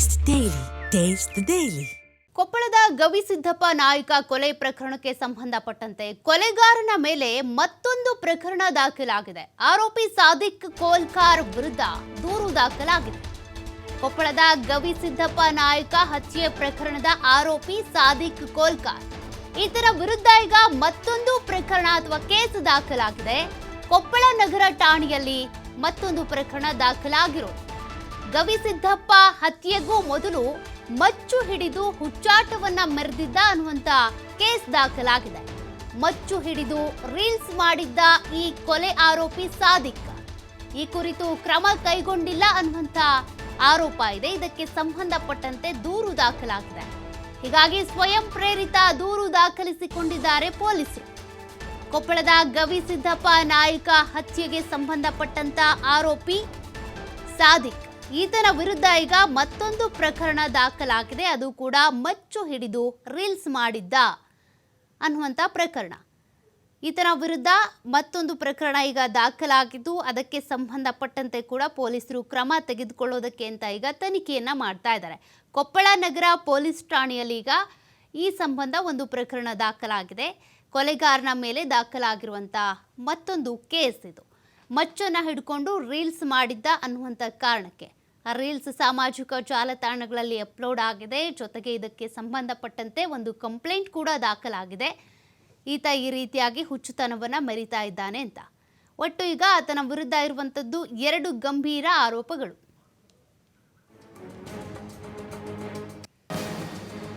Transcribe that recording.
Taste daily taste daily. ಕೊಪ್ಪಳದ ಗವಿಸಿದ್ದಪ್ಪ ನಾಯಕ ಕೊಲೆ ಪ್ರಕರಣಕ್ಕೆ ಸಂಬಂಧಪಟ್ಟಂತೆ ಕೊಲೆಗಾರನ ಮೇಲೆ ಮತ್ತೊಂದು ಪ್ರಕರಣ ದಾಖಲಾಗಿದೆ. ಆರೋಪಿ ಸಾದಿಕ್ ಕೋಲ್ಕಾರ್ ವಿರುದ್ಧ ದೂರು ದಾಖಲಾಗಿದೆ. ಕೊಪ್ಪಳದ ಗವಿಸಿದ್ದಪ್ಪ ನಾಯಕ ಹತ್ಯೆ ಪ್ರಕರಣದ ಆರೋಪಿ ಸಾದಿಕ್ ಕೋಲ್ಕಾರ್. ಈತನ ವಿರುದ್ಧ ಈಗ ಮತ್ತೊಂದು ಪ್ರಕರಣ ಅಥವಾ ಕೇಸ್ ದಾಖಲಾಗಿದೆ. ಕೊಪ್ಪಳ ನಗರ ಠಾಣೆಯಲ್ಲಿ ಮತ್ತೊಂದು ಪ್ರಕರಣ ದಾಖಲಾಗಿರೋದು. ಗವಿಸಿದ್ದಪ್ಪ ಹತ್ಯೆಗೂ ಮೊದಲು ಮಚ್ಚು ಹಿಡಿದು ಹುಚ್ಚಾಟವನ್ನ ಮೆರೆದಿದ್ದ ಅನ್ನುವಂತ ಕೇಸ್ ದಾಖಲಾಗಿದೆ. ಮಚ್ಚು ಹಿಡಿದು ರೀಲ್ಸ್ ಮಾಡಿದ್ದ ಈ ಕೊಲೆ ಆರೋಪಿ ಸಾದಿಕ್. ಈ ಕುರಿತು ಕ್ರಮ ಕೈಗೊಂಡಿಲ್ಲ ಅನ್ನುವಂತ ಆರೋಪ ಇದೆ. ಇದಕ್ಕೆ ಸಂಬಂಧಪಟ್ಟಂತೆ ದೂರು ದಾಖಲಾಗಿದೆ. ಹೀಗಾಗಿ ಸ್ವಯಂ ಪ್ರೇರಿತ ದೂರು ದಾಖಲಿಸಿಕೊಂಡಿದ್ದಾರೆ ಪೊಲೀಸರು. ಕೊಪ್ಪಳದ ಗವಿಸಿದ್ದಪ್ಪ ನಾಯಕ ಹತ್ಯೆಗೆ ಸಂಬಂಧಪಟ್ಟಂತ ಆರೋಪಿ ಸಾದಿಕ್. ಈತನ ವಿರುದ್ಧ ಈಗ ಮತ್ತೊಂದು ಪ್ರಕರಣ ದಾಖಲಾಗಿದೆ. ಅದು ಕೂಡ ಮಚ್ಚು ಹಿಡಿದು ರೀಲ್ಸ್ ಮಾಡಿದ್ದ ಅನ್ನುವಂಥ ಪ್ರಕರಣ. ಈತನ ವಿರುದ್ಧ ಮತ್ತೊಂದು ಪ್ರಕರಣ ಈಗ ದಾಖಲಾಗಿದ್ದು, ಅದಕ್ಕೆ ಸಂಬಂಧಪಟ್ಟಂತೆ ಕೂಡ ಪೊಲೀಸರು ಕ್ರಮ ತೆಗೆದುಕೊಳ್ಳೋದಕ್ಕೆ ಅಂತ ಈಗ ತನಿಖೆಯನ್ನ ಮಾಡ್ತಾ ಇದ್ದಾರೆ. ಕೊಪ್ಪಳ ನಗರ ಪೊಲೀಸ್ ಠಾಣೆಯಲ್ಲಿ ಈಗ ಈ ಸಂಬಂಧ ಒಂದು ಪ್ರಕರಣ ದಾಖಲಾಗಿದೆ. ಕೊಲೆಗಾರನ ಮೇಲೆ ದಾಖಲಾಗಿರುವಂಥ ಮತ್ತೊಂದು ಕೇಸ್ ಇದು. ಮಚ್ಚನ್ನು ಹಿಡ್ಕೊಂಡು ರೀಲ್ಸ್ ಮಾಡಿದ್ದ ಅನ್ನುವಂಥ ಕಾರಣಕ್ಕೆ. ರೀಲ್ಸ್ ಸಾಮಾಜಿಕ ಜಾಲತಾಣಗಳಲ್ಲಿ ಅಪ್ಲೋಡ್ ಆಗಿದೆ. ಜೊತೆಗೆ ಇದಕ್ಕೆ ಸಂಬಂಧಪಟ್ಟಂತೆ ಒಂದು ಕಂಪ್ಲೇಂಟ್ ಕೂಡ ದಾಖಲಾಗಿದೆ. ಈತ ಈ ರೀತಿಯಾಗಿ ಹುಚ್ಚುತನವನ್ನು ಮರಿತಾ ಇದ್ದಾನೆ ಅಂತ. ಒಟ್ಟು ಈಗ ಆತನ ವಿರುದ್ಧ ಇರುವಂಥದ್ದು ಎರಡು ಗಂಭೀರ ಆರೋಪಗಳು.